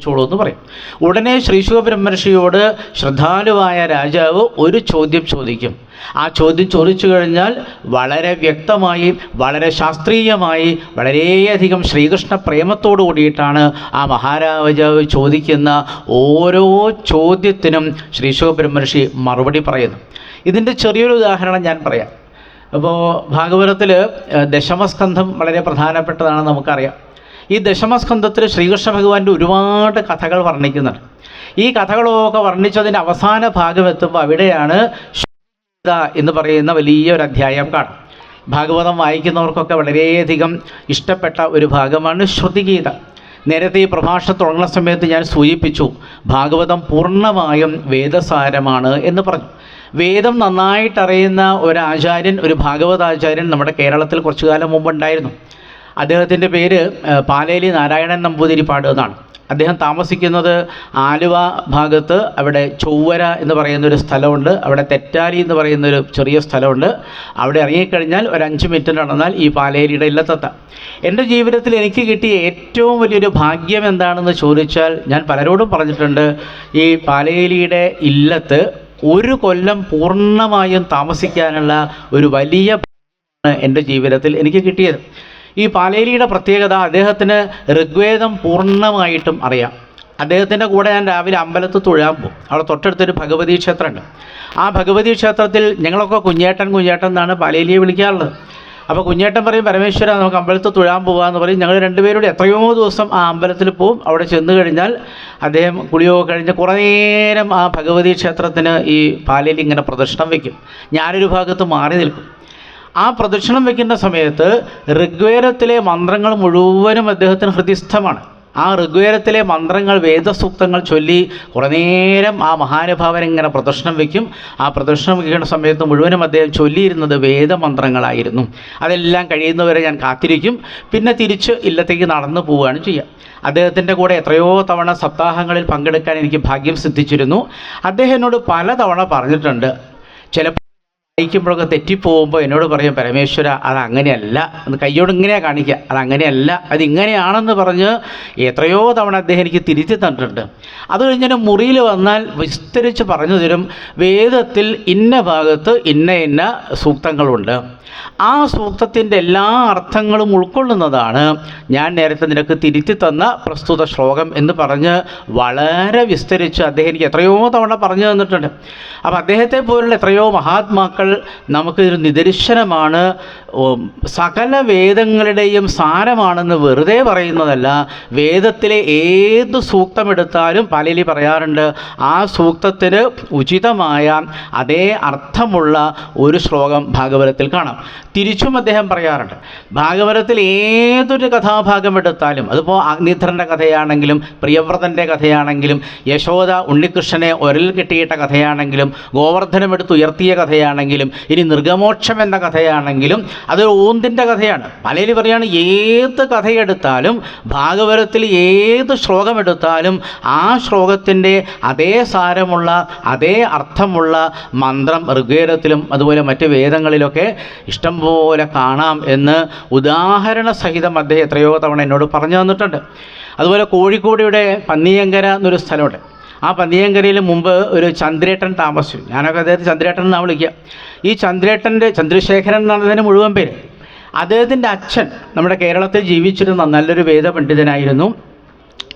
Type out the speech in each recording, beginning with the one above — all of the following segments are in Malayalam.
ചോളൂ എന്ന് പറയും. ഉടനെ ശ്രീശിവ ബ്രഹ്മർഷിയോട് ശ്രദ്ധാലുവായ രാജാവ് ഒരു ചോദ്യം ചോദിക്കും. ആ ചോദ്യം ചോദിച്ചു കഴിഞ്ഞാൽ വളരെ വ്യക്തമായി വളരെ ശാസ്ത്രീയമായി വളരെയധികം ശ്രീകൃഷ്ണ പ്രേമത്തോടു കൂടിയിട്ടാണ് ആ മഹാരാജാവ് ചോദിക്കുന്ന ഓരോ ചോദ്യത്തിനും ശ്രീശിവ ബ്രഹ്മർഷി മറുപടി പറയുന്നു. ഇതിന്റെ ചെറിയൊരു ഉദാഹരണം ഞാൻ പറയാം. അപ്പോൾ ഭാഗവതത്തിൽ ദശമസ്കന്ധം വളരെ പ്രധാനപ്പെട്ടതാണെന്ന് നമുക്കറിയാം. ഈ ദശമസ്കന്ധത്തിൽ ശ്രീകൃഷ്ണ ഭഗവാന്റെ ഒരുപാട് കഥകൾ വർണിക്കുന്നുണ്ട്. ഈ കഥകളൊക്കെ വർണിച്ചതിന്റെ അവസാന ഭാഗം എത്തുമ്പോൾ അവിടെയാണ് എന്ന് പറയുന്ന വലിയൊരു അധ്യായം കാണാം. ഭാഗവതം വായിക്കുന്നവർക്കൊക്കെ വളരെയധികം ഇഷ്ടപ്പെട്ട ഒരു ഭാഗമാണ് ശ്രുതിഗീത. നേരത്തെ ഈ പ്രഭാഷണം തുടങ്ങുന്ന സമയത്ത് ഞാൻ സൂചിപ്പിച്ചു ഭാഗവതം പൂർണമായും വേദസാരമാണ് എന്ന് പറഞ്ഞു. വേദം നന്നായിട്ടറിയുന്ന ഒരു ആചാര്യൻ ഒരു ഭാഗവതാചാര്യൻ നമ്മുടെ കേരളത്തിൽ കുറച്ചു കാലം മുമ്പ് ഉണ്ടായിരുന്നു. അദ്ദേഹത്തിന്റെ പേര് പാലേലി നാരായണൻ നമ്പൂതിരിപ്പാട് എന്നാണ്. അദ്ദേഹം താമസിക്കുന്നത് ആലുവ ഭാഗത്ത് അവിടെ ചൊവ്വര എന്ന് പറയുന്ന ഒരു സ്ഥലമുണ്ട്. അവിടെ തെറ്റാലി എന്ന് പറയുന്ന ഒരു ചെറിയ സ്ഥലമുണ്ട്. അവിടെ ഇറങ്ങിക്കഴിഞ്ഞാൽ ഒരു അഞ്ച് മിനിറ്റ് നടന്നാൽ ഈ പാലേരിയുടെ ഇല്ലത്തെത്താം. എന്റെ ജീവിതത്തിൽ എനിക്ക് കിട്ടിയ ഏറ്റവും വലിയൊരു ഭാഗ്യം എന്താണെന്ന് ചോദിച്ചാൽ ഞാൻ പലരോടും പറഞ്ഞിട്ടുണ്ട് ഈ പാലേരിയുടെ ഇല്ലത്ത് ഒരു കൊല്ലം പൂർണമായും താമസിക്കാനുള്ള ഒരു വലിയ എന്റെ ജീവിതത്തിൽ എനിക്ക് കിട്ടിയത്. ഈ പാലേലിയുടെ പ്രത്യേകത അദ്ദേഹത്തിന് ഋഗ്വേദം പൂർണമായിട്ടും അറിയാം. അദ്ദേഹത്തിന്റെ കൂടെ ഞാൻ രാവിലെ അമ്പലത്ത് തൊഴാൻ പോകും. അവിടെ തൊട്ടടുത്തൊരു ഭഗവതി ക്ഷേത്രമുണ്ട്. ആ ഭഗവതി ക്ഷേത്രത്തിൽ ഞങ്ങളൊക്കെ കുഞ്ഞേട്ടൻ കുഞ്ഞേട്ടൻ എന്നാണ് പാലേലിയെ വിളിക്കാറുള്ളത്. അപ്പോൾ കുഞ്ഞേട്ടൻ പറയും പരമേശ്വര നമുക്ക് അമ്പലത്ത് തൊഴാൻ പോകാമെന്ന് പറയും. ഞങ്ങൾ രണ്ടുപേരോട് എത്രയോ ദിവസം ആ അമ്പലത്തിൽ പോവും. അവിടെ ചെന്ന് കഴിഞ്ഞാൽ അദ്ദേഹം കുളിയോ കഴിഞ്ഞ് കുറേ നേരം ആ ഭഗവതി ക്ഷേത്രത്തിന് ഈ പാലേലി ഇങ്ങനെ പ്രദക്ഷിണം വയ്ക്കും ഞാനൊരു ഭാഗത്ത് മാറി നിൽക്കും. ആ പ്രദക്ഷിണം വെക്കുന്ന സമയത്ത് ഋഗ്വേദത്തിലെ മന്ത്രങ്ങൾ മുഴുവനും അദ്ദേഹത്തിന് ഹൃദിസ്ഥമാണ്. ആ ഋഗ്വേദത്തിലെ മന്ത്രങ്ങൾ വേദസൂക്തങ്ങൾ ചൊല്ലി കുറേ നേരം ആ മഹാനുഭാവൻ ഇങ്ങനെ പ്രദർശനം വയ്ക്കും ആ പ്രദർശനം വയ്ക്കുന്ന സമയത്ത് മുഴുവനും അദ്ദേഹം ചൊല്ലിയിരുന്നത് വേദമന്ത്രങ്ങളായിരുന്നു. അതെല്ലാം കഴിയുന്നവരെ ഞാൻ കാത്തിരിക്കും. പിന്നെ തിരിച്ച് ഇല്ലത്തേക്ക് നടന്നു പോവുകയാണ് ചെയ്യുക അദ്ദേഹത്തിന്റെ കൂടെ എത്രയോ തവണ സപ്താഹങ്ങളിൽ പങ്കെടുക്കാൻ എനിക്ക് ഭാഗ്യം സിദ്ധിച്ചിരുന്നു. അദ്ദേഹം എന്നോട് പലതവണ പറഞ്ഞിട്ടുണ്ട്. ചിലപ്പോൾ വായിക്കുമ്പോഴൊക്കെ തെറ്റിപ്പോകുമ്പോൾ എന്നോട് പറയും പരമേശ്വര അത് അങ്ങനെയല്ല. എന്ന് കയ്യോട് ഇങ്ങനെയാണ് കാണിക്കുക അത് അങ്ങനെയല്ല. അത് ഇങ്ങനെയാണെന്ന് പറഞ്ഞ് എത്രയോ തവണ അദ്ദേഹം എനിക്ക് തിരുത്തി തന്നിട്ടുണ്ട്. അത് കഴിഞ്ഞാൽ മുറിയിൽ വന്നാൽ വിസ്തരിച്ച് പറഞ്ഞു തരും. വേദത്തിൽ ഇന്ന ഭാഗത്ത് ഇന്ന ഇന്ന സൂക്തങ്ങളുണ്ട്. ആ സൂക്തത്തിന്റെ എല്ലാ അർത്ഥങ്ങളും ഉൾക്കൊള്ളുന്നതാണ്. ഞാൻ നേരത്തെ നിനക്ക് തിരുത്തി തന്ന പ്രസ്തുത ശ്ലോകം എന്ന് പറഞ്ഞ് വളരെ വിസ്തരിച്ച് അദ്ദേഹം എനിക്ക് എത്രയോ തവണ പറഞ്ഞു തന്നിട്ടുണ്ട്. അപ്പോൾ അദ്ദേഹത്തെ പോലുള്ള എത്രയോ മഹാത്മാക്കൾ നമുക്കൊരു നിദർശനമാണ്. ഉം, സകല വേദങ്ങളുടെയും സാരമാണെന്ന് വെറുതെ പറയുന്നതല്ല. വേദത്തിലെ ഏത് സൂക്തമെടുത്താലും പലലി പറയാറുണ്ട് ആ സൂക്തത്തിന് ഉചിതമായ അതേ അർത്ഥമുള്ള ഒരു ശ്ലോകം ഭാഗവതത്തിൽ കാണാം. തിരിച്ചും അദ്ദേഹം പറയാറുണ്ട് ഭാഗവതത്തിൽ ഏതൊരു കഥാഭാഗം എടുത്താലും അതിപ്പോൾ അഗ്നിധരന്റെ കഥയാണെങ്കിലും പ്രിയവ്രതന്റെ കഥയാണെങ്കിലും യശോദ ഉണ്ണികൃഷ്ണനെ ഒരൽ കിട്ടിയിട്ട കഥയാണെങ്കിലും ഗോവർദ്ധനം എടുത്ത് ഉയർത്തിയ കഥയാണെങ്കിലും ഇനി നിർഗമോക്ഷം എന്ന കഥയാണെങ്കിലും അതൊരു ഊന്തിന്റെ കഥയാണ്. പലരും പറയാണ് ഏത് കഥയെടുത്താലും ഭാഗവതത്തിൽ ഏത് ശ്ലോകമെടുത്താലും ആ ശ്ലോകത്തിന്റെ അതേ സാരമുള്ള അതേ അർത്ഥമുള്ള മന്ത്രം ഋഗ്വേദത്തിലും അതുപോലെ മറ്റ് വേദങ്ങളിലൊക്കെ ഇഷ്ടംപോലെ കാണാം എന്ന് ഉദാഹരണ സഹിതം അദ്ദേഹം എത്രയോ തവണ എന്നോട് പറഞ്ഞു തന്നിട്ടുണ്ട്. അതുപോലെ കോഴിക്കോടിയുടെ പന്നിയങ്കര എന്നൊരു സ്ഥലമുണ്ട്. ആ പന്നിയങ്കരയിൽ മുമ്പ് ഒരു ചന്ദ്രേട്ടൻ താമസിച്ചു. ഞാനൊക്കെ അദ്ദേഹത്തെ ചന്ദ്രേട്ടൻ എന്നാണ് വിളിക്കുക. ഈ ചന്ദ്രേട്ടന്റെ ചന്ദ്രശേഖരൻ എന്നതിന് മുഴുവൻ പേര് അദ്ദേഹത്തിന്റെ അച്ഛൻ നമ്മുടെ കേരളത്തിൽ ജീവിച്ചിരുന്ന നല്ലൊരു വേദപണ്ഡിതനായിരുന്നു.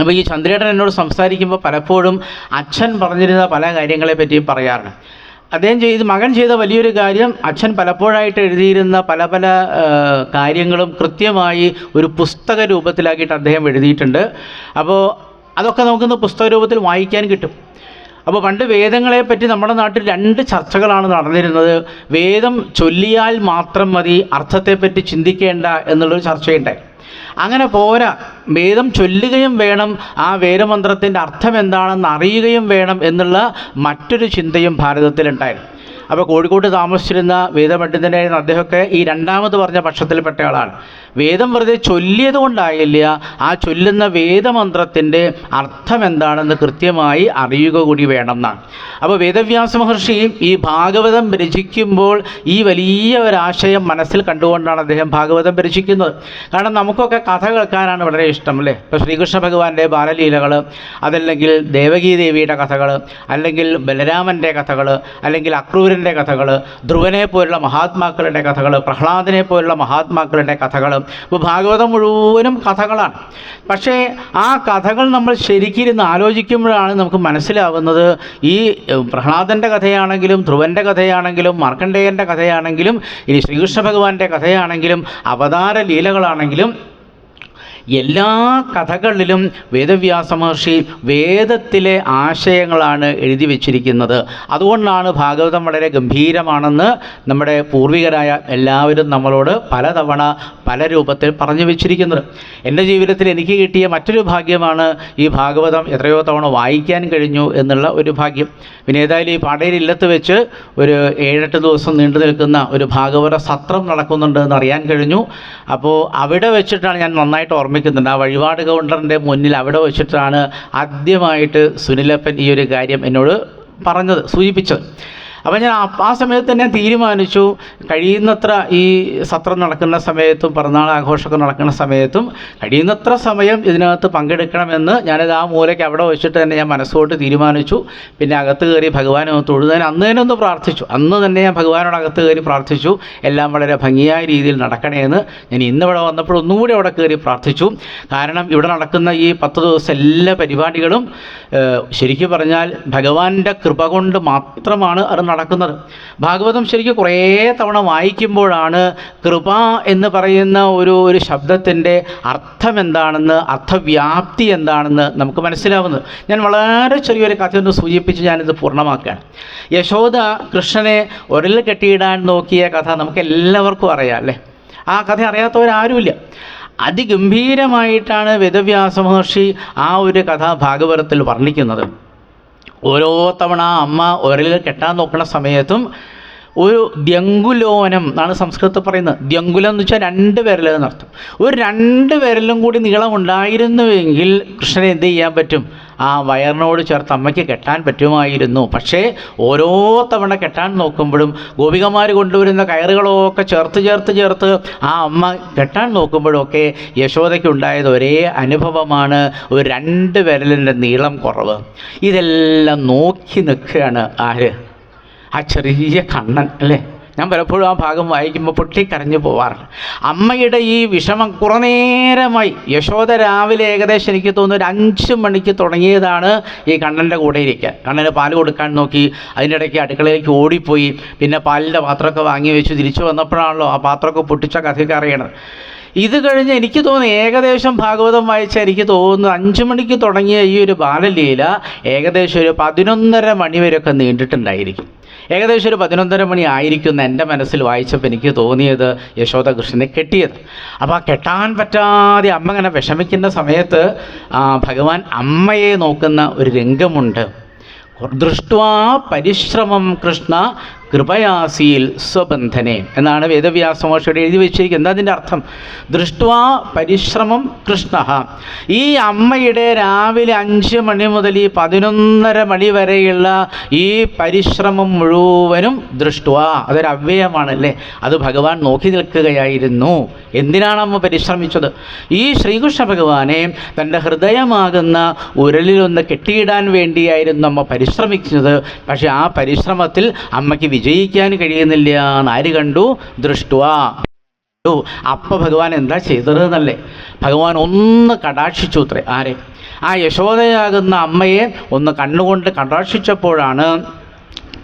അപ്പോൾ ഈ ചന്ദ്രേട്ടൻ എന്നോട് സംസാരിക്കുമ്പോൾ പലപ്പോഴും അച്ഛൻ പറഞ്ഞിരുന്ന പല കാര്യങ്ങളെ പറ്റിയും പറയാറുണ്ട്. അദ്ദേഹം ചെയ്ത് മകൻ ചെയ്ത വലിയൊരു കാര്യം അച്ഛൻ പലപ്പോഴായിട്ട് എഴുതിയിരുന്ന പല പല കാര്യങ്ങളും കൃത്യമായി ഒരു പുസ്തക രൂപത്തിലാക്കിയിട്ട് അദ്ദേഹം എഴുതിയിട്ടുണ്ട്. അപ്പോൾ അതൊക്കെ നമുക്കിന്ന് പുസ്തക രൂപത്തിൽ വായിക്കാൻ കിട്ടും. അപ്പോൾ പണ്ട് വേദങ്ങളെ പറ്റി നമ്മുടെ നാട്ടിൽ രണ്ട് ചർച്ചകളാണ് നടന്നിരുന്നത്. വേദം ചൊല്ലിയാൽ മാത്രം മതി അർത്ഥത്തെപ്പറ്റി ചിന്തിക്കേണ്ട എന്നുള്ളൊരു ചർച്ചയുണ്ടായി. അങ്ങനെ പോരാ. വേദം ചൊല്ലുകയും വേണം. ആ വേദമന്ത്രത്തിന്റെ അർത്ഥം എന്താണെന്ന് അറിയുകയും വേണം എന്നുള്ള മറ്റൊരു ചിന്തയും ഭാരതത്തിലുണ്ടായിരുന്നു. അപ്പോൾ കോഴിക്കോട്ട് താമസിച്ചിരുന്ന വേദപണ്ഡിതനായിരുന്ന അദ്ദേഹമൊക്കെ ഈ രണ്ടാമത് പറഞ്ഞ പക്ഷത്തിൽപ്പെട്ട ആളാണ് വേദം വെറുതെ ചൊല്ലിയത് കൊണ്ടായില്ല. ആ ചൊല്ലുന്ന വേദമന്ത്രത്തിന്റെ അർത്ഥം എന്താണെന്ന് കൃത്യമായി അറിയുക കൂടി വേണം എന്നാണ് അപ്പോൾ വേദവ്യാസ മഹർഷി ഈ ഭാഗവതം രചിക്കുമ്പോൾ ഈ വലിയ ഒരാശയം മനസ്സിൽ കണ്ടുകൊണ്ടാണ് അദ്ദേഹം ഭാഗവതം രചിക്കുന്നത്. കാരണം നമുക്കൊക്കെ കഥ കേൾക്കാനാണ് വളരെ ഇഷ്ടം അല്ലേ? ഇപ്പോൾ ശ്രീകൃഷ്ണ ഭഗവാന്റെ ബാലലീലകൾ അതല്ലെങ്കിൽ ദേവകീ ദേവിയുടെ കഥകൾ അല്ലെങ്കിൽ ബലരാമന്റെ കഥകൾ അല്ലെങ്കിൽ അക്രൂരന്റെ കഥകൾ ധ്രുവനെ പോലുള്ള മഹാത്മാക്കളുടെ കഥകൾ പ്രഹ്ലാദനെ പോലുള്ള മഹാത്മാക്കളുടെ കഥകൾ ഇപ്പോൾ ഭാഗവതം മുഴുവനും കഥകളാണ്. പക്ഷേ ആ കഥകൾ നമ്മൾ ശരിക്കിരുന്ന് ആലോചിക്കുമ്പോഴാണ് നമുക്ക് മനസ്സിലാവുന്നത് ഈ പ്രഹ്ലാദന്റെ കഥയാണെങ്കിലും ധ്രുവന്റെ കഥയാണെങ്കിലും മാർക്കണ്ഡേയന്റെ കഥയാണെങ്കിലും ഇനി ശ്രീകൃഷ്ണ ഭഗവാന്റെ കഥയാണെങ്കിലും അവതാര ലീലകളാണെങ്കിലും എല്ലാ കഥകളിലും വേദവ്യാസ മഹർഷി വേദത്തിലെ ആശയങ്ങളാണ് എഴുതി വച്ചിരിക്കുന്നത്. അതുകൊണ്ടാണ് ഭാഗവതം വളരെ ഗംഭീരമാണെന്ന് നമ്മുടെ പൂർവികരായ എല്ലാവരും നമ്മളോട് പലതവണ പല രൂപത്തിൽ പറഞ്ഞു വെച്ചിരിക്കുന്നത്. എന്റെ ജീവിതത്തിൽ എനിക്ക് കിട്ടിയ മറ്റൊരു ഭാഗ്യമാണ് ഈ ഭാഗവതം എത്രയോ തവണ വായിക്കാൻ കഴിഞ്ഞു എന്നുള്ള ഒരു ഭാഗ്യം. പിന്നെ ഏതായാലും ഈ പാടയിൽ ഇല്ലത്ത് വെച്ച് ഒരു ഏഴെട്ട് ദിവസം നീണ്ടു നിൽക്കുന്ന ഒരു ഭാഗവത സത്രം നടക്കുന്നുണ്ട് എന്ന് അറിയാൻ കഴിഞ്ഞു. അപ്പോൾ അവിടെ വെച്ചിട്ടാണ് ഞാൻ നന്നായിട്ട് ഓർമ്മിക്കുന്നുണ്ട് ആ വഴിപാട് കൗണ്ടറിന്റെ മുന്നിൽ അവിടെ വെച്ചിട്ടാണ് ആദ്യമായിട്ട് സുനിലപ്പൻ ഈ ഒരു കാര്യം എന്നോട് പറഞ്ഞത് സൂചിപ്പിച്ചത്. അപ്പോൾ ഞാൻ ആ- സമയത്ത് തന്നെ തീരുമാനിച്ചു. കഴിയുന്നത്ര ഈ സത്രം നടക്കുന്ന സമയത്തും പിറന്നാൾ ആഘോഷമൊക്കെ നടക്കുന്ന സമയത്തും കഴിയുന്നത്ര സമയം ഇതിനകത്ത് പങ്കെടുക്കണമെന്ന് ഞാനത് ആ മൂലയ്ക്ക് അവിടെ വെച്ചിട്ട് തന്നെ ഞാൻ മനസ്സുകൊണ്ട് തീരുമാനിച്ചു. പിന്നെ അകത്ത് കയറി ഭഗവാനെ തൊഴുതാൻ അന്ന് തന്നെ ഒന്ന് പ്രാർത്ഥിച്ചു. അന്ന് തന്നെ ഞാൻ ഭഗവാനോട് അകത്ത് കയറി പ്രാർത്ഥിച്ചു. എല്ലാം വളരെ ഭംഗിയായ രീതിയിൽ നടക്കണേ എന്ന് ഞാൻ ഇന്നിവിടെ വന്നപ്പോൾ ഒന്നുകൂടി അവിടെ കയറി പ്രാർത്ഥിച്ചു. കാരണം ഇവിടെ നടക്കുന്ന ഈ പത്ത് ദിവസം എല്ലാ പരിപാടികളും ശരിക്കും പറഞ്ഞാൽ ഭഗവാന്റെ കൃപ കൊണ്ട് മാത്രമാണ് അത് നടക്കുന്നത്. ഭാഗവതം ശരിക്കും കുറേ തവണ വായിക്കുമ്പോഴാണ് കൃപ എന്ന് പറയുന്ന ഒരു ഒരു ശബ്ദത്തിന്റെ അർത്ഥം എന്താണെന്ന് അർത്ഥവ്യാപ്തി എന്താണെന്ന് നമുക്ക് മനസ്സിലാവുന്നത്. ഞാൻ വളരെ ചെറിയൊരു കഥ കഥയൊന്ന് സൂചിപ്പിച്ച് ഞാനിത് പൂർണമാക്കുകയാണ്. യശോദ കൃഷ്ണനെ ഉരൽ കെട്ടിയിടാൻ നോക്കിയ കഥ നമുക്ക് എല്ലാവർക്കും അറിയാം അല്ലേ? ആ കഥ അറിയാത്തവരാരുമില്ല. അതിഗംഭീരമായിട്ടാണ് വേദവ്യാസ മഹർഷി ആ ഒരു കഥ ഭാഗവതത്തിൽ വർണിക്കുന്നത്. ഓരോ തവണ അമ്മ ഉരലിൽ കെട്ടാൻ നോക്കുന്ന സമയത്തും ഒരു ദ്യങ്കുലോനം എന്നാണ് സംസ്കൃതത്തിൽ പറയുന്നത്. ദ്യങ്കുലം എന്ന് വെച്ചാൽ രണ്ട് വിരൽ എന്നർത്ഥം ഒരു രണ്ട് വിരലും കൂടി നീളം ഉണ്ടായിരുന്നുവെങ്കിൽ കൃഷ്ണനെ എന്ത് ചെയ്യാൻ പറ്റും? ആ വയറിനോട് ചേർത്ത് അമ്മയ്ക്ക് കെട്ടാൻ പറ്റുമായിരുന്നു. പക്ഷേ ഓരോ തവണ കെട്ടാൻ നോക്കുമ്പോഴും ഗോപികമാർ കൊണ്ടുവരുന്ന കയറുകളൊക്കെ ചേർത്ത് ചേർത്ത് ചേർത്ത് ആ അമ്മ കെട്ടാൻ നോക്കുമ്പോഴൊക്കെ യശോദയ്ക്ക് ഉണ്ടായത് ഒരേ അനുഭവമാണ്. ഒരു രണ്ട് വിരലിന്റെ നീളം കുറവ്. ഇതെല്ലാം നോക്കി നിൽക്കുകയാണ് ആര്? ആ ചെറിയ കണ്ണൻ അല്ലേ? ഞാൻ പലപ്പോഴും ആ ഭാഗം വായിക്കുമ്പോൾ പൊട്ടിക്കരഞ്ഞു പോവാറുണ്ട്. അമ്മയുടെ ഈ വിഷമം കുറനേരമായി. യശോദ രാവിലെ ഏകദേശം എനിക്ക് തോന്നുന്നു ഒരു അഞ്ച് മണിക്ക് തുടങ്ങിയതാണ് ഈ കണ്ണന്റെ കൂടെ ഇരിക്കാൻ. കണ്ണന് പാൽ കൊടുക്കാൻ നോക്കി അതിന്റെ ഇടയ്ക്ക് അടുക്കളയിലേക്ക് ഓടിപ്പോയി. പിന്നെ പാലിന്റെ പാത്രമൊക്കെ വാങ്ങി വെച്ച്. തിരിച്ചു വന്നപ്പോഴാണല്ലോ ആ പാത്രമൊക്കെ പൊട്ടിച്ച കഥയൊക്കെ അറിയണത്. ഇത് കഴിഞ്ഞ് എനിക്ക് തോന്നുന്നു ഏകദേശം ഭാഗവതം വായിച്ച എനിക്ക് തോന്നുന്നു അഞ്ചു മണിക്ക് തുടങ്ങിയ ഈ ഒരു ബാലലീല ഏകദേശം ഒരു പതിനൊന്നര മണി വരെയൊക്കെ നീണ്ടിട്ടുണ്ടായിരിക്കും. ഏകദേശം ഒരു പതിനൊന്നര മണി ആയിരിക്കുന്ന എന്റെ മനസ്സിൽ വായിച്ചപ്പോൾ എനിക്ക് തോന്നിയത് യശോദ കൃഷ്ണനെ കെട്ടിയത്. അപ്പോൾ ആ കെട്ടാൻ പറ്റാതെ അമ്മ ഇങ്ങനെ വിഷമിക്കുന്ന സമയത്ത് ഭഗവാൻ അമ്മയെ നോക്കുന്ന ഒരു രംഗമുണ്ട്. ദൃഷ്ട്വാ പരിശ്രമം കൃഷ്ണ കൃപയാസീൽ സ്വബന്ധനെ എന്നാണ് വേദവ്യാസ മഹർഷിയുടെ എഴുതി വെച്ചിരിക്കുന്നത്. അതിന്റെ അർത്ഥം? ദൃഷ്ട്വാ പരിശ്രമം കൃഷ്ണ. ഈ അമ്മയുടെ രാവിലെ അഞ്ച് മണി മുതൽ ഈ പതിനൊന്നര മണി വരെയുള്ള ഈ പരിശ്രമം മുഴുവനും ദൃഷ്ട്വാ. അതൊരു അവ്യയമാണല്ലേ അത് ഭഗവാൻ നോക്കി നിൽക്കുകയായിരുന്നു. എന്തിനാണ് അമ്മ പരിശ്രമിച്ചത്? ഈ ശ്രീകൃഷ്ണ ഭഗവാനെ തന്റെ ഹൃദയമാകുന്ന ഉരലിലൊന്ന് കെട്ടിയിടാൻ വേണ്ടിയായിരുന്നു അമ്മ പരിശ്രമിക്കുന്നത് പക്ഷേ ആ പരിശ്രമത്തിൽ അമ്മയ്ക്ക് വിജയിക്കാൻ കഴിയുന്നില്ല എന്ന് ആര് കണ്ടു? ദൃഷ്ടുവാ. അപ്പ ഭഗവാൻ എന്താ ചെയ്തത് എന്നല്ലേ ഭഗവാൻ ഒന്ന് കടാക്ഷിച്ചു അത്രേ. ആരെ? ആ യശോദയാകുന്ന അമ്മയെ ഒന്ന് കണ്ണുകൊണ്ട് കടാക്ഷിച്ചപ്പോഴാണ്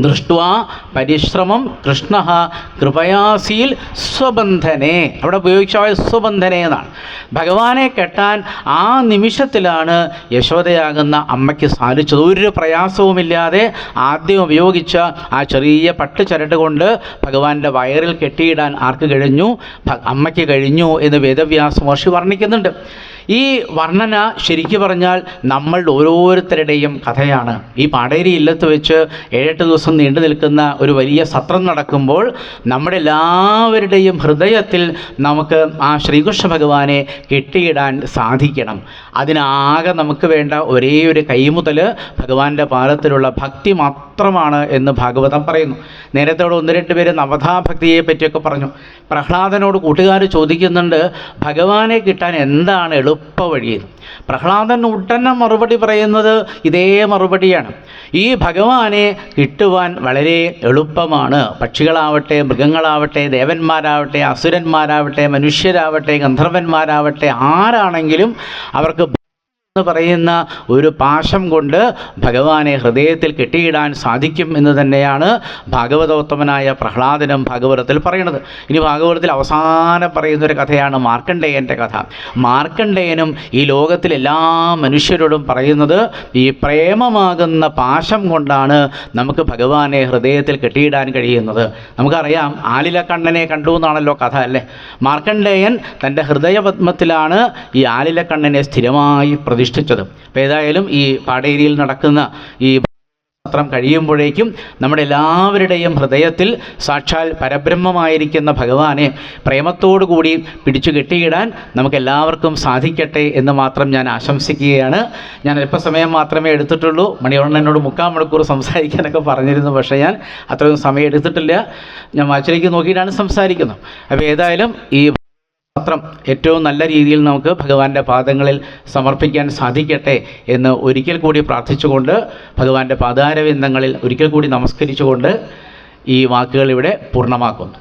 ദൃഷ്ട്വാ പരിശ്രമം കൃഷ്ണ കൃപയാസീൽ സ്വബന്ധനെ. അവിടെ ഉപയോഗിച്ച സ്വബന്ധനെ എന്നാണ്. ഭഗവാനെ കെട്ടാൻ ആ നിമിഷത്തിലാണ് യശോദയാകുന്ന അമ്മയ്ക്ക് സാധിച്ചത്. ഒരു പ്രയാസവുമില്ലാതെ ആദ്യം ഉപയോഗിച്ച ആ ചെറിയ പട്ട് ചരട് കൊണ്ട് ഭഗവാന്റെ വയറിൽ കെട്ടിയിടാൻ ആർക്ക് കഴിഞ്ഞു? അമ്മയ്ക്ക് കഴിഞ്ഞു എന്ന് വേദവ്യാസ മഹർഷി വർണിക്കുന്നുണ്ട്. ഈ വർണന ശരിക്കു പറഞ്ഞാൽ നമ്മൾ ഓരോരുത്തരുടെയും കഥയാണ്. ഈ പാടേരി ഇല്ലത്ത് വെച്ച് ഏഴെട്ട് ദിവസം നീണ്ടു നിൽക്കുന്ന ഒരു വലിയ സത്രം നടക്കുമ്പോൾ നമ്മുടെ എല്ലാവരുടെയും ഹൃദയത്തിൽ നമുക്ക് ആ ശ്രീകൃഷ്ണ ഭഗവാനെ കെട്ടിയിടാൻ സാധിക്കണം. അതിനാകെ നമുക്ക് വേണ്ട ഒരേ ഒരു കൈമുതൽ ഭഗവാന്റെ പാദത്തിലുള്ള ഭക്തി മാത്രമാണ് എന്ന് ഭാഗവതം പറയുന്നു. നേരത്തോടെ ഒന്ന് രണ്ട് പേര് നവധാഭക്തിയെ പറ്റിയൊക്കെ പറഞ്ഞു. പ്രഹ്ലാദനോട് കൂട്ടുകാർ ചോദിക്കുന്നുണ്ട് ഭഗവാനെ കിട്ടാൻ എന്താണ് എളുപ്പ വഴി പ്രഹ്ലാദൻ ഉടനെ മറുപടി പറയുന്നത് ഇതേ മറുപടിയാണ്. ഈ ഭഗവാനെ കിട്ടുവാൻ വളരെ എളുപ്പമാണ്. പക്ഷികളാവട്ടെ മൃഗങ്ങളാവട്ടെ ദേവന്മാരാവട്ടെ അസുരന്മാരാവട്ടെ മനുഷ്യരാവട്ടെ ഗന്ധർവന്മാരാവട്ടെ ആരാണെങ്കിലും അവർക്ക് എന്ന് പറയുന്ന ഒരു പാശം കൊണ്ട് ഭഗവാനെ ഹൃദയത്തിൽ കെട്ടിയിടാൻ സാധിക്കും എന്ന് തന്നെയാണ് ഭാഗവതോത്തമനായ പ്രഹ്ലാദനം ഭാഗവതത്തിൽ പറയുന്നത്. ഇനി ഭാഗവതത്തിൽ അവസാനം പറയുന്ന ഒരു കഥയാണ് മാർക്കണ്ഡേയന്റെ കഥ. മാർക്കണ്ഡേയനും ഈ ലോകത്തിൽ എല്ലാ മനുഷ്യരോടും പറയുന്നത് ഈ പ്രേമമാകുന്ന പാശം കൊണ്ടാണ് നമുക്ക് ഭഗവാനെ ഹൃദയത്തിൽ കെട്ടിയിടാൻ കഴിയുന്നത്. നമുക്കറിയാം ആലിലക്കണ്ണനെ കണ്ടു എന്നാണല്ലോ കഥ അല്ലേ? മാർക്കണ്ഡേയൻ തന്റെ ഹൃദയപത്മത്തിലാണ് ഈ ആലിലക്കണ്ണനെ സ്ഥിരമായി പ്രതിഷ്ഠിച്ചത്. അപ്പോൾ ഏതായാലും ഈ പാടേരിയിൽ നടക്കുന്ന ഈ പത്രം കഴിയുമ്പോഴേക്കും നമ്മുടെ എല്ലാവരുടെയും ഹൃദയത്തിൽ സാക്ഷാൽ പരബ്രഹ്മമായിരിക്കുന്ന ഭഗവാനെ പ്രേമത്തോടു കൂടി പിടിച്ചു കെട്ടിയിടാൻ നമുക്കെല്ലാവർക്കും സാധിക്കട്ടെ എന്ന് മാത്രം ഞാൻ ആശംസിക്കുകയാണ്. ഞാൻ അല്പസമയം മാത്രമേ എടുത്തിട്ടുള്ളൂ. മണിയോണ്ണനോട് മുക്കാൽ മണിക്കൂർ സംസാരിക്കാനൊക്കെ പറഞ്ഞിരുന്നു പക്ഷേ ഞാൻ അത്രയും സമയം എടുത്തിട്ടില്ല. ഞാൻ വാച്ചിലേക്ക് നോക്കിയിട്ടാണ് സംസാരിക്കുന്നത്. അപ്പോൾ ഏതായാലും ഈ മാത്രം ഏറ്റവും നല്ല രീതിയിൽ നമുക്ക് ഭഗവാന്റെ പാദങ്ങളിൽ സമർപ്പിക്കാൻ സാധിക്കട്ടെ എന്ന് ഒരിക്കൽ കൂടി പ്രാർത്ഥിച്ചുകൊണ്ട് ഭഗവാന്റെ പാദാരവിന്ദങ്ങളിൽ ഒരിക്കൽ കൂടി നമസ്കരിച്ചുകൊണ്ട് ഈ വാക്കുകൾ ഇവിടെ പൂർണമാക്കുന്നു.